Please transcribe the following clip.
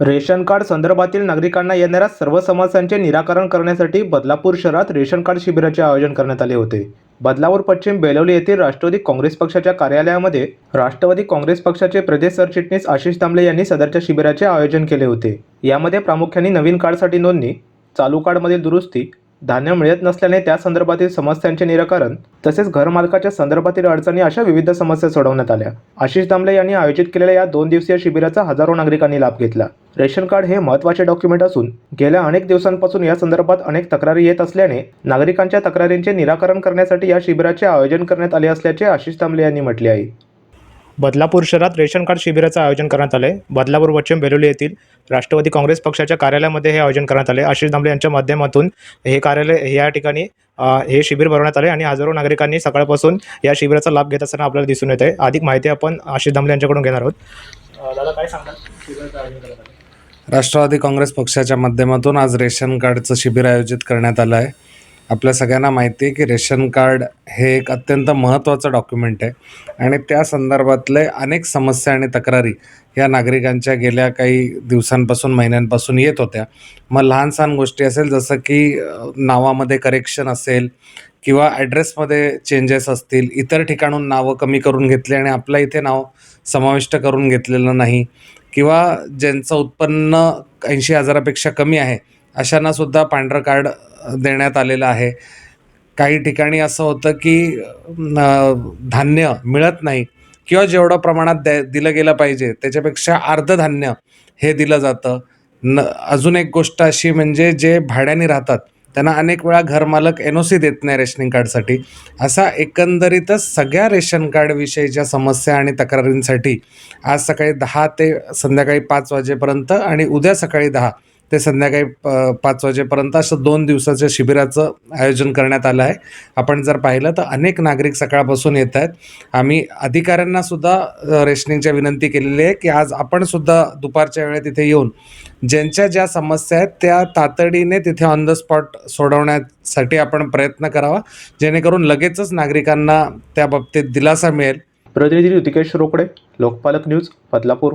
Ration card संदर्भातील नागरिकांना येणाऱ्या सर्व समस्यांचे निराकरण करण्यासाठी बदलापूर शहरात रेशन कार्ड शिबिराचे आयोजन करण्यात आले होते. बदलापूर पश्चिम बेलवली येथील राष्ट्रवादी काँग्रेस पक्षाच्या कार्यालयामध्ये राष्ट्रवादी काँग्रेस पक्षाचे प्रदेश सरचिटणीस आशिष दामले यांनी सदरच्या शिबिराचे आयोजन केले होते. यामध्ये प्रामुख्याने नवीन कार्डसाठी नोंदणी चालू कार्डमधील दुरुस्ती धान्य मिळत नसल्याने त्या संदर्भातील समस्यांचे निराकरण तसेच घरमालकाच्या संदर्भातील अडचणी अशा विविध समस्या सोडवण्यात आल्या. आशिष दामले यांनी आयोजित केलेल्या या दोन दिवसीय शिबिराचा हजारो नागरिकांनी लाभ घेतला. रेशन कार्ड हे महत्त्वाचे डॉक्युमेंट असून गेल्या अनेक दिवसांपासून या संदर्भात अनेक तक्रारी येत असल्याने नागरिकांच्या तक्रारींचे निराकरण करण्यासाठी या शिबिराचे आयोजन करण्यात आले असल्याचे आशिष दामले यांनी म्हटले आहे. बदलापूर शहरात रेशन कार्ड शिबिराचं आयोजन करण्यात आले बदलापूर पश्चिम बेलोली येथील राष्ट्रवादी काँग्रेस पक्षाच्या कार्यालयामध्ये हे आयोजन करण्यात आले आशिष दामले यांच्या माध्यमातून हे कार्यालय या ठिकाणी हे शिबिर भरवण्यात आले आणि हजारो नागरिकांनी सकाळपासून या शिबिराचा लाभ घेत असताना आपल्याला दिसून येत आहे अधिक माहिती आपण आशिष दामले यांच्याकडून घेणार आहोत. दादा काय सांगतात शिबिराचं आयोजन करण्यात आलं राष्ट्रवादी काँग्रेस पक्षाच्या माध्यमातून आज रेशन कार्डचं शिबिर आयोजित करण्यात आलं आहे आपल्या सगळ्यांना माहिती आहे की रेशन कार्ड हे एक अत्यंत महत्त्वाचं डॉक्युमेंट आहे. आणि त्या संदर्भातले अनेक समस्या आणि तक्रारी या नागरिकांच्या गेल्या काही दिवसांपासून महिन्यांपासून येत होत्या. मग लहान सहान गोष्टी असेल जसं की नावामध्ये करेक्शन असेल किंवा ॲड्रेसमध्ये चेंजेस असतील इतर ठिकाणून नावं कमी करून घेतली आणि आपल्या इथे नाव समाविष्ट करून घेतलेलं नाही किंवा ज्यांचं उत्पन्न ऐंशी हजारापेक्षा कमी आहे अशांना सुद्धा पांढरं कार्ड देण्यात आलेलं आहे. काही ठिकाणी असं होतं की धान्य मिळत नाही किंवा जेवढं प्रमाणात द्या दिलं गेलं पाहिजे त्याच्यापेक्षा अर्ध धान्य हे दिलं जातं. न अजून एक गोष्ट अशी म्हणजे जे भाड्याने राहतात त्यांना अनेक वेळा घरमालक एन ओ सी देत नाही रेशनिंग कार्डसाठी. असा एकंदरीतच सगळ्या रेशन कार्डविषयीच्या समस्या आणि तक्रारींसाठी आज सकाळी दहा ते संध्याकाळी पाच वाजेपर्यंत आणि उद्या सकाळी दहा ते संध्याकाळी प पाच वाजेपर्यंत असं दोन दिवसाच्या शिबिराचं आयोजन करण्यात आलं आहे. आपण जर पाहिलं तर अनेक नागरिक सकाळपासून येत आहेत. आम्ही अधिकाऱ्यांना सुद्धा रेशनिंगच्या विनंती केलेली आहे की आज आपण सुद्धा दुपारच्या वेळेत तिथे येऊन ज्यांच्या ज्या समस्या आहेत त्या तातडीने तिथे ऑन द स्पॉट सोडवण्यासाठी आपण प्रयत्न करावा. जेणेकरून लगेचच नागरिकांना त्या बाबतीत दिलासा मिळेल. प्रतिनिधी ऋतिकेश रोकडे लोकपालक न्यूज बदलापूर.